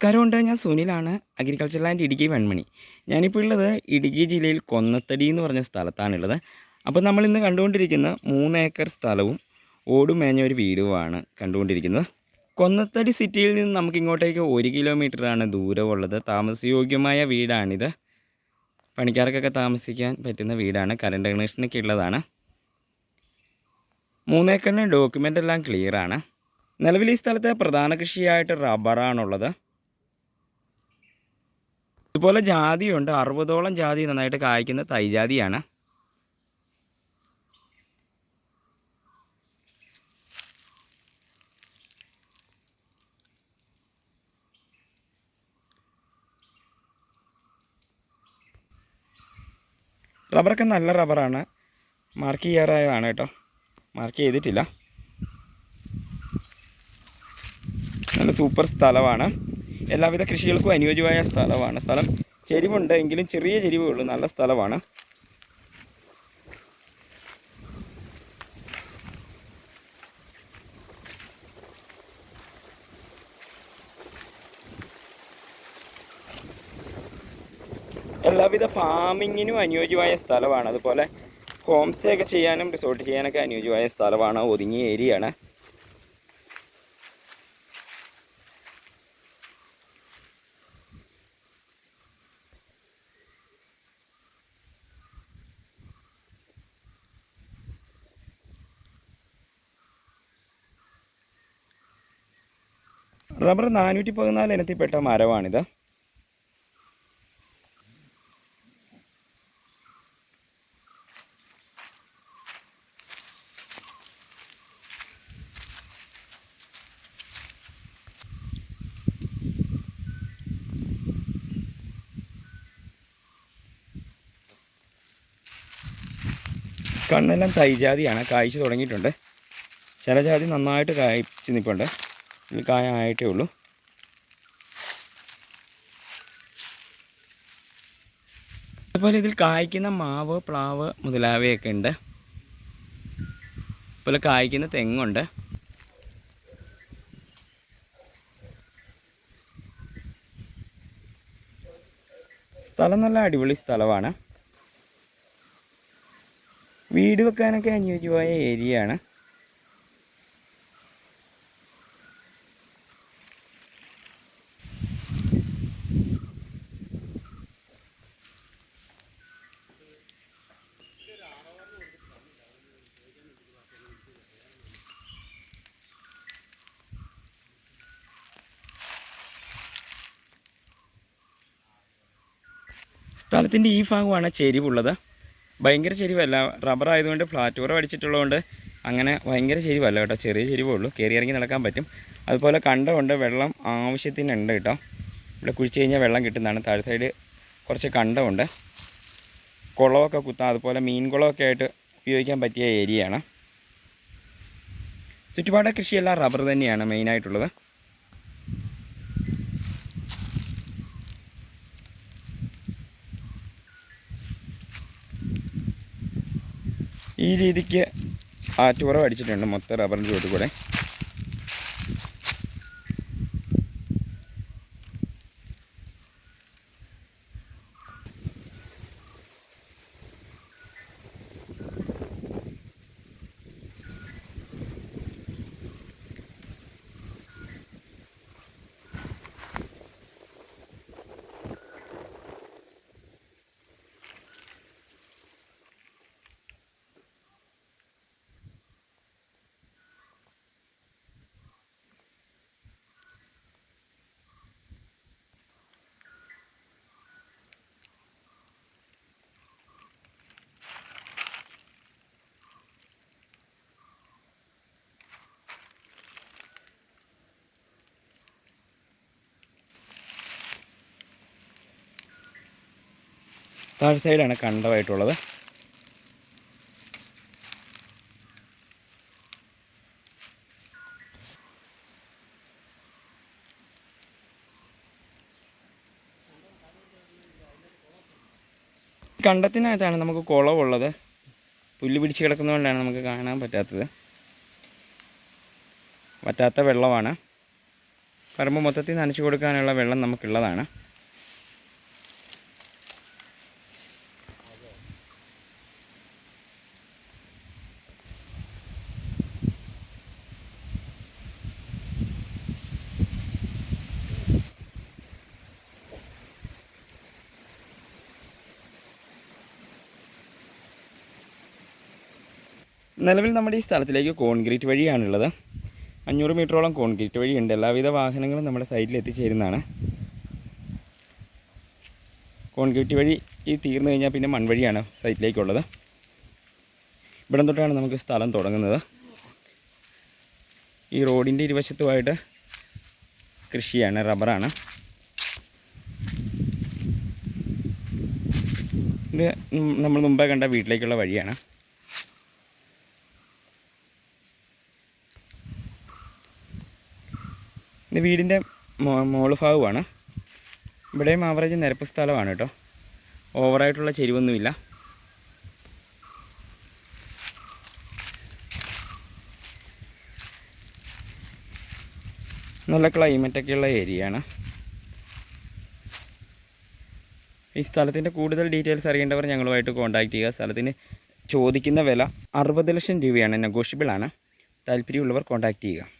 നമസ്കാരമുണ്ട്. ഞാൻ സുനിലാണ്. Agriculture land Idukki Venmani. ഞാനിപ്പോൾ ഉള്ളത് ഇടുക്കി ജില്ലയിൽ കൊന്നത്തടി എന്ന് പറഞ്ഞ സ്ഥലത്താണുള്ളത്. അപ്പോൾ നമ്മൾ ഇന്ന് കണ്ടുകൊണ്ടിരിക്കുന്ന മൂന്ന് ഏക്കർ സ്ഥലവും ഓടും മേഞ്ഞ ഒരു വീടുമാണ് കണ്ടുകൊണ്ടിരിക്കുന്നത്. കൊന്നത്തടി സിറ്റിയിൽ നിന്ന് നമുക്ക് ഇങ്ങോട്ടേക്ക് ഒരു കിലോമീറ്ററാണ് ദൂരമുള്ളത്. താമസയോഗ്യമായ വീടാണിത്. പണിക്കാർക്കൊക്കെ താമസിക്കാൻ പറ്റുന്ന വീടാണ്. കറണ്ട് കണക്ഷനൊക്കെ ഉള്ളതാണ്. മൂന്നേക്കറിന് ഡോക്യുമെന്റ് എല്ലാം ക്ലിയറാണ് നിലവിൽ ഈ സ്ഥലത്തെ പ്രധാന കൃഷിയായിട്ട് റബ്ബറാണുള്ളത് ഇതുപോലെ ജാതിയുണ്ട്. അറുപതോളം ജാതി നന്നായിട്ട് കായ്ക്കുന്ന തൈജാതിയാണ് റബ്ബറൊക്കെ നല്ല റബ്ബറാണ്. മാർക്ക് ചെയ്യാറായതാണ് കേട്ടോ. മാർക്ക് ചെയ്തിട്ടില്ല. നല്ല സൂപ്പർ സ്ഥലമാണ്. എല്ലാവിധ കൃഷികൾക്കും അനുയോജ്യമായ സ്ഥലമാണ്. സ്ഥലം ചെരിവുണ്ട് എങ്കിലും ചെറിയ ചെരിവേ ഉള്ളൂ. നല്ല സ്ഥലമാണ്. എല്ലാവിധ ഫാമിങ്ങിനും അനുയോജ്യമായ സ്ഥലമാണ്. അതുപോലെ ഹോം സ്റ്റേ ഒക്കെ ചെയ്യാനും റിസോർട്ട് ചെയ്യാനൊക്കെ അനുയോജ്യമായ സ്ഥലമാണ്. ഒതുങ്ങിയ ഏരിയയാണ് റബ്ബർ നാനൂറ്റി പതിനാല് ഇനത്തിൽപ്പെട്ട മരമാണിത്. കണ്ണെല്ലാം തൈജാതിയാണ് കായ്ച്ചു തുടങ്ങിയിട്ടുണ്ട്. ചില ജാതി നന്നായിട്ട് കായ്ച്ച് നിൽപ്പുണ്ട്. ഇതിൽ കായ ആയിട്ടേ ഉള്ളൂ. അതുപോലെ ഇതിൽ കായ്ക്കുന്ന മാവ് പ്ലാവ് മുതലായവയൊക്കെ ഉണ്ട്. അതുപോലെ കായ്ക്കുന്ന തെങ്ങുണ്ട്. സ്ഥലം നല്ല അടിപൊളി സ്ഥലമാണ്. വീട് വെക്കാനൊക്കെ അനുയോജ്യമായ ഏരിയയാണ്. സ്ഥലത്തിന്റെ ഈ ഭാഗമാണ് ചെരിവുള്ളത്. ഭയങ്കര ചെരിവല്ല. റബ്ബർ ആയതുകൊണ്ട് ഫ്ലാറ്റ് അടിച്ചിട്ടുള്ളതുകൊണ്ട് അങ്ങനെ ഭയങ്കര ചെരിവല്ല കേട്ടോ. ചെറിയ ചെരിവേ ഉള്ളൂ. കയറി ഇറങ്ങി നടക്കാൻ പറ്റും. അതുപോലെ കണ്ടമുണ്ട് വെള്ളം ആവശ്യത്തിനുണ്ട് കേട്ടോ. ഇവിടെ കുഴിച്ച് കഴിഞ്ഞാൽ വെള്ളം കിട്ടുന്നതാണ്. താഴെ സൈഡ് കുറച്ച് കണ്ടമുണ്ട്. കുളമൊക്കെ കുത്താം. അതുപോലെ മീൻ കുളമൊക്കെ ആയിട്ട് ഉപയോഗിക്കാൻ പറ്റിയ ഏരിയയാണ് ചുറ്റുപാട് കൃഷിയെല്ലാം റബ്ബർ തന്നെയാണ് മെയിനായിട്ടുള്ളത് ഈ രീതിക്ക് ആറ്റുപുറം അടിച്ചിട്ടുണ്ട് മൊത്തം റബ്ബറിന്റെ ചുവട്ടിൽ കൂടെ. താഴെ സൈഡാണ് കണ്ടമായിട്ടുള്ളത്. കണ്ടത്തിനകത്താണ് നമുക്ക് കുളമുള്ളത് പുല്ല് പിടിച്ച് കിടക്കുന്നതുകൊണ്ടാണ് നമുക്ക് കാണാൻ പറ്റാത്തത്. പറ്റാത്ത വെള്ളമാണ്. പറമ്പ് മൊത്തത്തിൽ നനച്ചു കൊടുക്കാനുള്ള വെള്ളം നമുക്കുള്ളതാണ്. നിലവിൽ നമ്മുടെ ഈ സ്ഥലത്തിലേക്ക് കോൺക്രീറ്റ് വഴിയാണുള്ളത്. അഞ്ഞൂറ് മീറ്ററോളം കോൺക്രീറ്റ് വഴിയുണ്ട്. എല്ലാവിധ വാഹനങ്ങളും നമ്മുടെ സൈഡിൽ എത്തിച്ചേരുന്നതാണ്. കോൺക്രീറ്റ് വഴി ഈ തീർന്നു കഴിഞ്ഞാൽ പിന്നെ മൺവഴിയാണ് സൈറ്റിലേക്കുള്ളത്. ഇവിടം തൊട്ടാണ് നമുക്ക് സ്ഥലം തുടങ്ങുന്നത്. ഈ റോഡിന്റെ ഇരുവശത്തുമായിട്ട് കൃഷിയാണ് റബ്ബറാണ്. ഇത് നമ്മൾ മുമ്പേ കണ്ട വീട്ടിലേക്കുള്ള വഴിയാണ്. ഇത് വീടിന്റെ മോൾ ഭാഗമാണ് ഇവിടെയും ആവറേജ് നിരപ്പ് സ്ഥലമാണ് കേട്ടോ ഓവറായിട്ടുള്ള ചെരിവൊന്നുമില്ല. നല്ല ക്ലൈമറ്റൊക്കെയുള്ള ഏരിയയാണ് ഈ സ്ഥലത്തിന്റെ കൂടുതൽ ഡീറ്റെയിൽസ് അറിയേണ്ടവർ ഞങ്ങളുമായിട്ട് കോൺടാക്റ്റ് ചെയ്യുക. സ്ഥലത്തിന് ചോദിക്കുന്ന വില അറുപത് ലക്ഷം രൂപയാണ്. നെഗോഷ്യബിളാണ് താല്പര്യമുള്ളവർ കോൺടാക്റ്റ് ചെയ്യുക.